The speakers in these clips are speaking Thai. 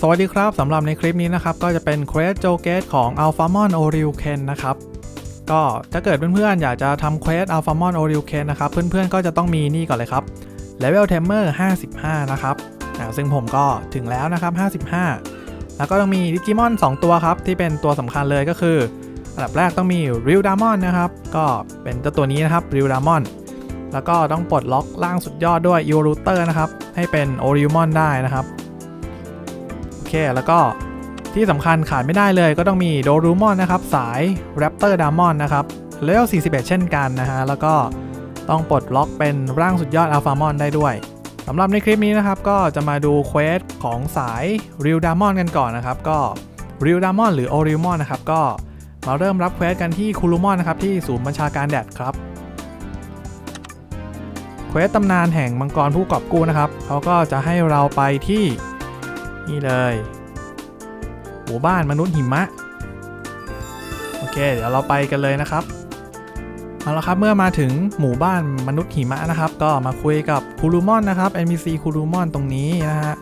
สวัสดีครับสำหรับในคลิปนี้นะครับ ก็จะเป็นเควสโจเกตของ a l p h a m o n o r i l k e n นะครับ ก็ถ้าเกิดเพื่อนๆ อยากจะทำเควส a l p h a m o n o r i l k e n นะครับ เพื่อนๆ ก็จะต้องมีนี่ก่อนเลยครับ Level Tamer 55 นะครับอ่าซึ่งผมก็ถึงแล้วนะครับ 55 แล้วก็ต้องมีดิจิมอน 2 ตัวครับ ที่เป็นตัวสำคัญเลยก็คือ อันดับแรกต้องมี r e a l d a m o n นะครับ ก็เป็นตัวนี้นะครับ r e a l d a m o n แล้วก็ต้องปลดล็อกล่างสุดยอดด้วย e v o l u t e r นะครับให้เป็น o r i u m o n ได้นะครับ เค แล้วก็ที่สำคัญขาดไม่ได้เลยก็ต้องมีโดรูมอนนะครับ สาย Raptor d a m o n นนะครับเลเวล41 เช่นกันนะฮะ แล้วก็ต้องปลดล็อกเป็นร่างสุดยอด Alpha Mon ได้ด้วยสำหรับในคลิปนี้นะครับก็จะมาดูเควสของสาย Real d a m o n กันก่อนนะครับก็ Real d a m o n หรือ o r i u m o n นะครับก็มาเริ่มรับเควสกันที่คูลูมอนนะครับที่ศูนย์บัญชาการแดดครับเควสตำนานแห่งมังกรผู้กอบกู้นะครับเขาก็จะให้เราไปที่ นี่เลยหมู่บ้านมนุษย์หิมะ โอเค เดี๋ยวเราไปกันเลยนะครับ เอาละครับเมื่อมาถึงหมู่บ้านมนุษย์หิมะนะครับ ก็มาคุยกับคูรูมอนนะครับ NPC คูรูมอนตรงนี้นะฮะ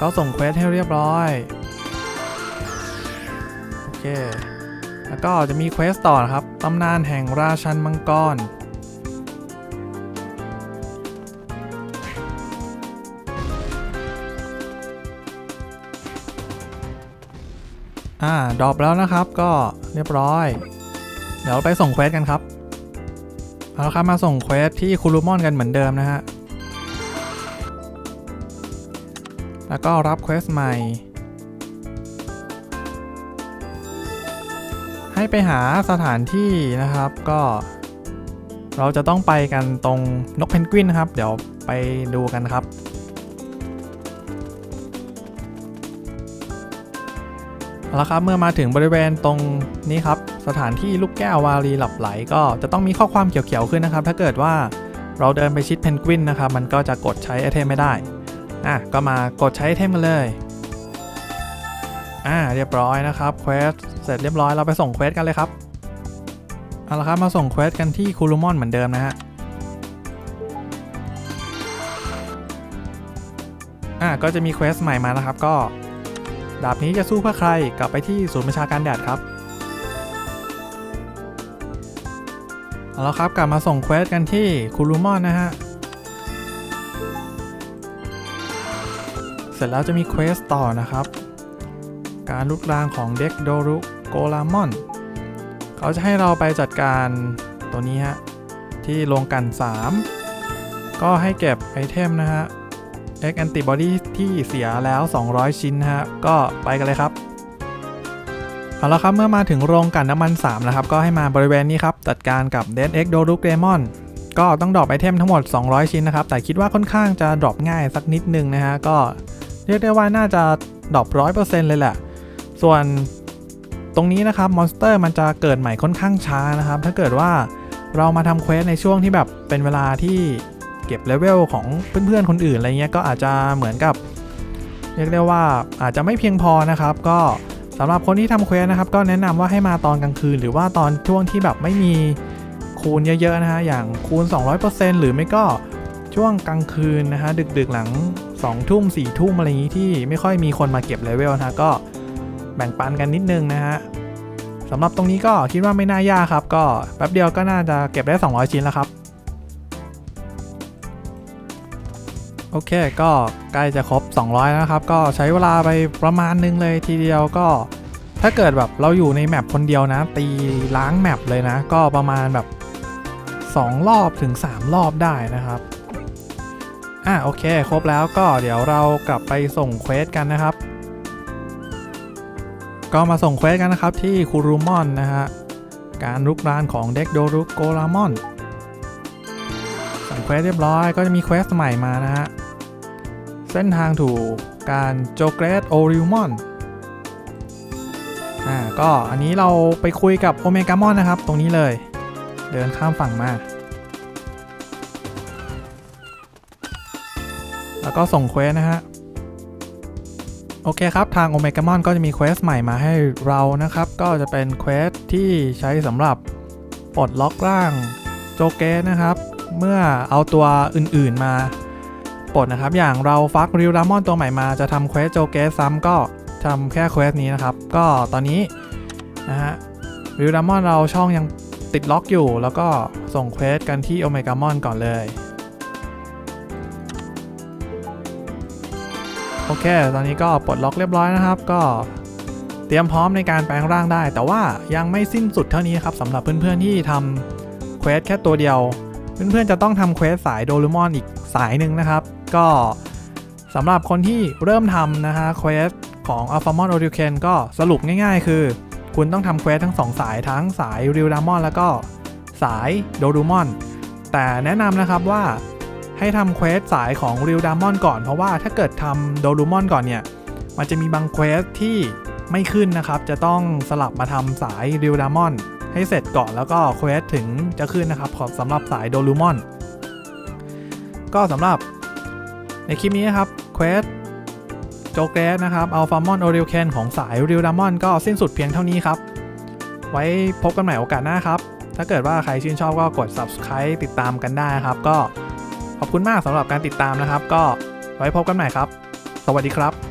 ก็ส่งเควสให้เรียบร้อย โอเค แล้วก็จะมีเควสต่อครับ ตำนานแห่งราชันมังกร อ่าดรอปแล้วนะครับก็เรียบร้อย เดี๋ยวไปส่งเควสกันครับ เอาละครับมาส่งเควสที่คูรูมอนกันเหมือนเดิมนะฮะ แล้วก็รับเควสใหม่ ให้ไปหาสถานที่นะครับก็เราจะต้องไปกันตรงนกเพนกวินนะครับ เดี๋ยวไปดูกันครับ เอาละครับเมื่อมาถึงบริเวณตรงนี้ครับสถานที่ลูกแก้ววารีหลับไหล ก็จะต้องมีข้อความเขียวๆขึ้นนะครับ ถ้าเกิดว่าเราเดินไปชิดเพนกวินนะครับ มันก็จะกดใช้ไอเทมไม่ได้อะก็มากดใช้ไอเทมกันเลยอ่าเรียบร้อยนะครับเควสเสร็จเรียบร้อยเราไปส่งเควสกันเลยครับเอาละครับมาส่งเควสกันที่คูลูมอนเหมือนเดิมนะฮะอ่าก็จะมีเควสใหม่มานะครับ ก็ ดาบนี้จะสู้เพื่อใครกลับไปที่ศูนย์ประชาการแดดครับ เอาละครับกลับมาส่งเควสกันที่คูรูมอนนะฮะ เสร็จแล้วจะมีเควสต่อนะครับ การลุกรางของเด็กโดรุโกลามอน เขาจะให้เราไปจัดการตัวนี้ฮะ ที่โรงกัน 3 ก็ให้เก็บไอเทมนะฮะ X Antibody ที่เสียแล้ว 200 ชิ้นนะฮะ ก็ไปกันเลยครับ เอาละครับ เมื่อมาถึงโรงกันน้ำมัน 3 นะครับ ก็ให้มาบริเวณนี้ครับ จัดการกับ Dead X d o r u k Demon ก็ต้องดรอปไอเทมทั้งหมด 200 ชิ้นนะครับ แต่คิดว่าค่อนข้างจะดรอปง่ายสักนิดนึงนะฮะ ก็เรียกได้ว่าน่าจะดรอป100%เลยแหละ ส่วนตรงนี้นะครับมอนสเตอร์มันจะเกิดใหม่ค่อนข้างช้านะครับ ถ้าเกิดว่าเรามาทำเควสในช่วงที่แบบเป็นเวลาที่ เก็บเลเวลของเพื่อนๆคนอื่นอะไรเงี้ยก็อาจจะเหมือนกับเรียกได้ว่าอาจจะไม่เพียงพอนะครับ ก็สำหรับคนที่ทำเควสนะครับ ก็แนะนำว่าให้มาตอนกลางคืน หรือว่าตอนช่วงที่แบบไม่มีคูณเยอะๆนะฮะอย่างคูณ 200%หรือไม่ก็ช่วงกลางคืนนะฮะดึกๆหลัง 2 ทุ่ม4ทุ่มอะไรอย่างนี้ที่ไม่ค่อยมีคนมาเก็บเลเวลนะก็แบ่งปันกันนิดนึงนะฮะสำหรับตรงนี้ก็คิดว่าไม่น่ายากครับ ก็แป๊บเดียวก็น่าจะเก็บได้ 200 ชิ้นแล้วครับ โอเค ก็ใกล้จะครบ 200 นะครับ ก็ใช้เวลาไปประมาณนึงเลยทีเดียวก็ ถ้าเกิดแบบเราอยู่ในแมปคนเดียวนะ ตีล้างแมปเลยนะ ก็ประมาณแบบ 2 รอบถึง 3 รอบได้นะครับอะโอเค ครบแล้วก็เดี๋ยวเรากลับไปส่งเควสกันนะครับ ก็มาส่งเควสกันนะครับที่คูรูมอนนะฮะการลุกรานของเด็กโดรุโกรามอนส่งเควสเรียบร้อยก็จะมีเควสใหม่มานะฮะ เส้นทางถูกการโจเกรสโอริมอนอ่าก็อันนี้เราไปคุยกับโอเมกามอนนะครับ ตรงนี้เลย เดินข้ามฝั่งมา แล้วก็ส่งเควสนะฮะ โอเคครับ ทางโอเมกามอนก็จะมีเควสใหม่มาให้เรานะครับ ก็จะเป็นเควสที่ใช้สำหรับปลดล็อกร่างโจเกสนะครับ เมื่อเอาตัวอื่นๆมา ปลดนะครับ อย่างเราฟักริวดามอนตัวใหม่มาจะทำเควสโจเกสซ้ำก็ทำแค่เควสนี้นะครับ ก็ตอนนี้นะฮะริวดามอนเราช่องยังติดล็อกอยู่ แล้วก็ส่งเควสกันที่โอเมกามอนก่อนเลยโอเค ตอนนี้ก็ปลดล็อกเรียบร้อยนะครับ ก็เตรียมพร้อมในการแปลงร่างได้ แต่ว่ายังไม่สิ้นสุดเท่านี้ครับสำหรับเพื่อนๆที่ทำเควสแค่ตัวเดียว เพื่อนๆจะต้องทำเควสสายโดเรมอนอีกสายหนึ่งนะครับ ก็สำหรับคนที่เริ่มทำนะฮะเควสของ a l p h a m o n o r i u k e n ก็สรุปง่ายๆ คือ คุณต้องทำเควสทั้ง 2 สายทั้งสายริวดามอนแล้วก็สายโดรูมอนแต่แนะนำนะครับว่าให้ทำเควสสายของริวดามอนก่อน เพราะว่าถ้าเกิดทำโดรูมอนก่อนเนี่ย มันจะมีบางเควสที่ไม่ขึ้นนะครับ จะต้องสลับมาทำสายริวดามอนให้เสร็จก่อนแล้วก็เควสถึงจะขึ้นนะครับสำหรับสายโดรูมอนก็สำหรับ ในคลิปนี้ครับเควสโจเกรสนะครับอัลฟามอนโอริโอแคนของสายริวดามอนก็สิ้นสุดเพียงเท่านี้ครับ ไว้พบกันใหม่โอกาสหน้าครับ ถ้าเกิดว่าใครชื่นชอบก็กด subscribe ติดตามกันได้ครับ ก็ขอบคุณมากสำหรับการติดตามนะครับ ก็ไว้พบกันใหม่ครับ สวัสดีครับ